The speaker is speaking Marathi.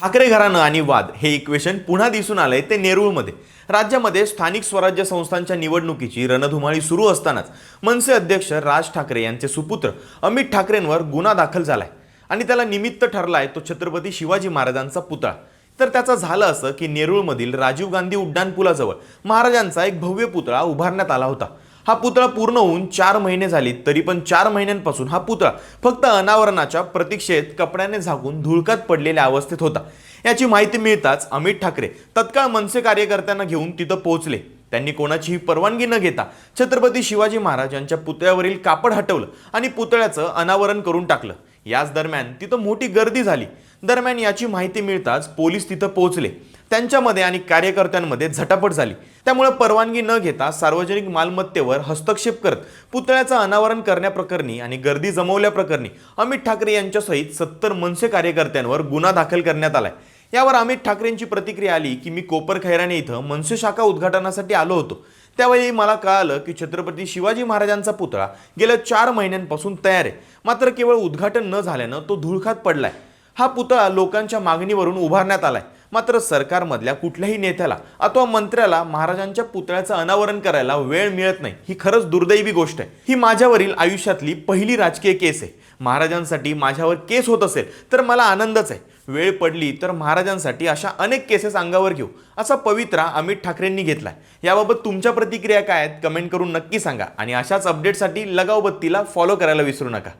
ठाकरे घराणं आणि वाद हे इक्वेशन पुन्हा दिसून आलंय ते नेरूळमध्ये. राज्यामध्ये स्थानिक स्वराज्य संस्थांच्या निवडणुकीची रणधुमाळी सुरू असतानाच मनसे अध्यक्ष राज ठाकरे यांचे सुपुत्र अमित ठाकरेंवर गुन्हा दाखल झालाय. आणि त्याला निमित्त ठरलाय तो छत्रपती शिवाजी महाराजांचा पुतळा. तर त्याचं झालं असं की नेरूळमधील राजीव गांधी उड्डाणपुलाजवळ महाराजांचा एक भव्य पुतळा उभारण्यात आला होता. हा पुतळा पूर्ण होऊन चार महिने झाली तरी पण चार महिन्यांपासून हा पुतळा फक्त अनावरणाच्या प्रतीक्षेत कपड्याने झाकून धुळकात पडलेल्या अवस्थेत होता. याची माहिती मिळताच अमित ठाकरे तत्काळ मनसे कार्यकर्त्यांना घेऊन तिथं पोहोचले. त्यांनी कोणाचीही परवानगी न घेता छत्रपती शिवाजी महाराज यांच्या पुतळ्यावरील कापड हटवलं आणि पुतळ्याचं अनावरण करून टाकलं. याच दरम्यान तिथं मोठी गर्दी झाली. दरम्यान याची माहिती मिळताच पोलीस तिथं पोहोचले. त्यांच्यामध्ये आणि कार्यकर्त्यांमध्ये झटापट झाली. त्यामुळे परवानगी न घेता सार्वजनिक मालमत्तेवर हस्तक्षेप करत पुतळ्याचं अनावरण करण्याप्रकरणी आणि गर्दी जमवल्याप्रकरणी अमित ठाकरे यांच्यासहित सत्तर मनसे कार्यकर्त्यांवर गुन्हा दाखल करण्यात आलाय. यावर अमित ठाकरेंची प्रतिक्रिया आली की मी कोपर खैराने इथं मनसे शाखा उद्घाटनासाठी आलो होतो. त्यावेळी मला कळालं की छत्रपती शिवाजी महाराजांचा पुतळा गेल्या चार महिन्यांपासून तयार आहे. मात्र केवळ उद्घाटन न झाल्यानं तो धुळखात पडलाय. हा पुतळा लोकांच्या मागणीवरून उभारण्यात आलाय. मात्र सरकारमधल्या कुठल्याही नेत्याला अथवा मंत्र्याला महाराजांच्या पुतळ्याचं अनावरण करायला वेळ मिळत नाही. ही खरंच दुर्दैवी गोष्ट आहे. ही माझ्यावरील आयुष्यातली पहिली राजकीय केस आहे. महाराजांसाठी माझ्यावर केस होत असेल तर मला आनंदच आहे. वेळ पडली तर महाराजांसाठी अशा अनेक केसेस अंगावर घेऊ असा पवित्रा अमित ठाकरेंनी घेतलाय. याबाबत तुमच्या प्रतिक्रिया काय आहेत कमेंट करून नक्की सांगा. आणि अशाच अपडेटसाठी लगाव बत्तीला फॉलो करायला विसरू नका.